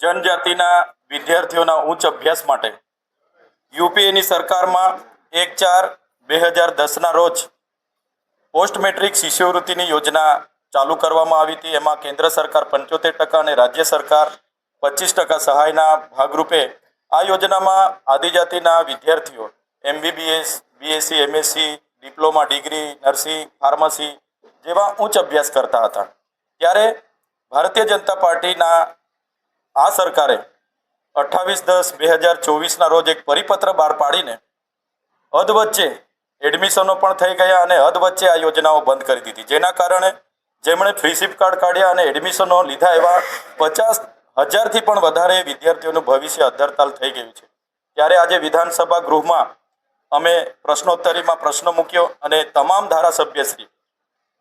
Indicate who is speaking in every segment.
Speaker 1: જનજાતિના વિદ્યાર્થીઓના ઉચ્ચ અભ્યાસ માટે યુપીએની સરકારમાં એક ચાર બે હજાર દસના રોજ પોસ્ટ મેટ્રિક શિષ્યવૃત્તિની યોજના ચાલુ કરવામાં આવી હતી. એમાં કેન્દ્ર સરકાર પંચોતેર ટકા અને રાજ્ય સરકાર પચીસ ટકા સહાયના ભાગરૂપે આ યોજનામાં આદિજાતિના વિદ્યાર્થીઓ MBBS, BSc, MSc, diploma, degree, nursing, pharmacy જેવા ઉચ્ચ અભ્યાસ કરતા હતા. ત્યારે ભારતીય જનતા પાર્ટીના આ સરકારે અઠ્ઠાવીસ દસ બે હજાર ચોવીસના રોજ એક પરિપત્ર બહાર પાડીને અધવચ્ચે એડમિશનો પણ થઈ ગયા અને અધવચ્ચે આ યોજનાઓ બંધ કરી દીધી. જેના કારણે જેમણે ફ્રી સિપ કાર્ડ કાઢ્યા અને એડમિશનો લીધા એવા પચાસ હજારથી પણ વધારે વિદ્યાર્થીઓનું ભવિષ્ય અધરતાલ થઈ ગયું છે. ત્યારે આજે વિધાનસભા ગૃહમાં અમે પ્રશ્નોત્તરીમાં પ્રશ્ન મૂક્યો અને તમામ ધારાસભ્યશ્રી,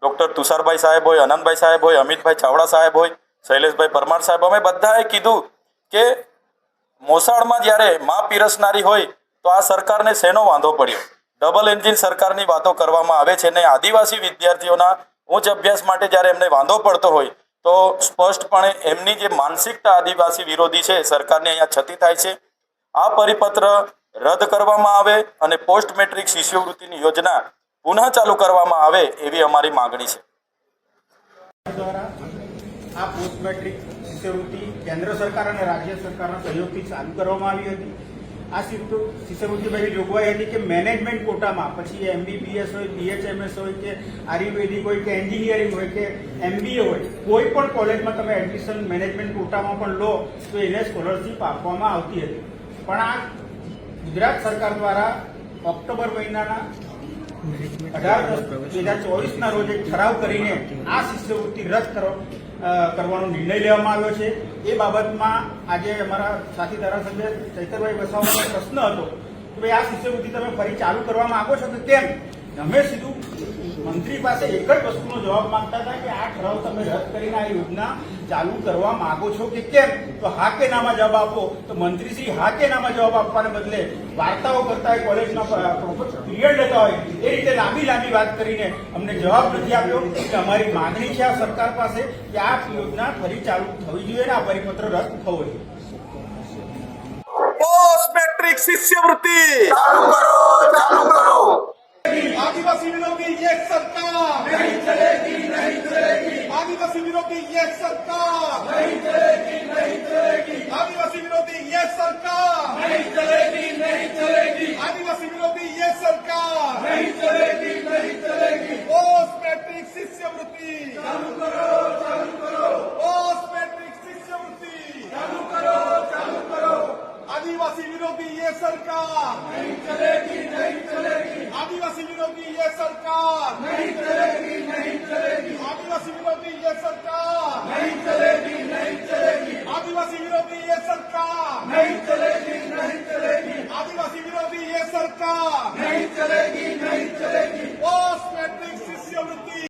Speaker 1: ડૉક્ટર તુષારભાઈ સાહેબ હોય, આનંદભાઈ સાહેબ હોય, અમિતભાઈ ચાવડા સાહેબ હોય શૈલેષભાઈ પરમાર સાહેબ, અમે બધાએ કીધું કે મોસાળમાં જ્યારે મા પીરસનારી હોય તો આ સરકારને શેનો વાંધો પડ્યો? ડબલ એન્જિન સરકારની વાતો કરવામાં આવે છે ને આદિવાસી વિદ્યાર્થીઓના ઉચ્ચ અભ્યાસ માટે જ્યારે એમને વાંધો પડતો હોય, તો સ્પષ્ટપણે એમની જે માનસિકતા આદિવાસી વિરોધી છે, સરકારની અહીંયા છતી થાય છે. આ પરિપત્ર રદ કરવામાં આવે અને પોસ્ટ મેટ્રિક શિષ્યવૃત્તિની યોજના પુનઃ ચાલુ કરવામાં આવે એવી અમારી માગણી છે.
Speaker 2: આ પોસ્ટ મેટ્રિક શિષ્યવૃત્તિ કેન્દ્ર સરકાર અને રાજ્ય સરકારના સહયોગથી ચાલુ કરવામાં આવી હતી. આ શિષ્ય- શિષ્યવૃત્તિમાં એવી જોગવાઈ હતી કે મેનેજમેન્ટ કોટામાં પછી એમબીબીએસ હોય બીએચએમએસ હોય કે આયુર્વેદિક હોય કે એન્જિનિયરિંગ હોય કે એમબીએ હોય કોઈ પણ કોલેજમાં તમે એડમિશન મેનેજમેન્ટ કોટામાં પણ લો તો એને સ્કોલરશીપ આપવામાં આવતી હતી. પણ આ ગુજરાત સરકાર દ્વારા ઓક્ટોબર મહિનાના અઢાર દસ બે હજાર ચોવીસના રોજ એક ઠરાવ કરીને આ શિષ્યવૃત્તિ રદ કરો. અ, કરવાનો નિર્ણય લેવામાં આવ્યો છે. એ બાબતમાં આજે અમારા સાથી ધારાસભ્ય ચૈતરભાઈ વસાવાનો પ્રશ્ન હતો કે ભાઈ, આ શિષ્યવૃત્તિ તમે ફરી ચાલુ કરવા માંગો છો કે કેમ? અમે સીધું મંત્રી પાસે એક જ વસ્તુનો જવાબ માંગતા હતા કે આ ઠરાવ તમે રદ કરીને આ યોજના ચાલુ કરવા માંગો છો કે કેમ? તો હા કે નામાં જવાબ આપો. તો મંત્રીશ્રી હા કે નામાં જવાબ આપવાને બદલે વાર્તાઓ કરતા હોય, કોલેજના પીરિયડ લેતા હોય, એ રીતે લાંબી લાંબી વાત કરીને અમને જવાબ નથી આપ્યો કે અમારી માંગણી છે આ સરકાર પાસે કે આ યોજના ફરી ચાલુ થવી જોઈએ ને આ પરિપત્ર રદ થવો જોઈએ.
Speaker 3: પોસ્ટ મેટ્રિક શિષ્યવૃત્તિ आदिवासी विरोधी ये सरकार नहीं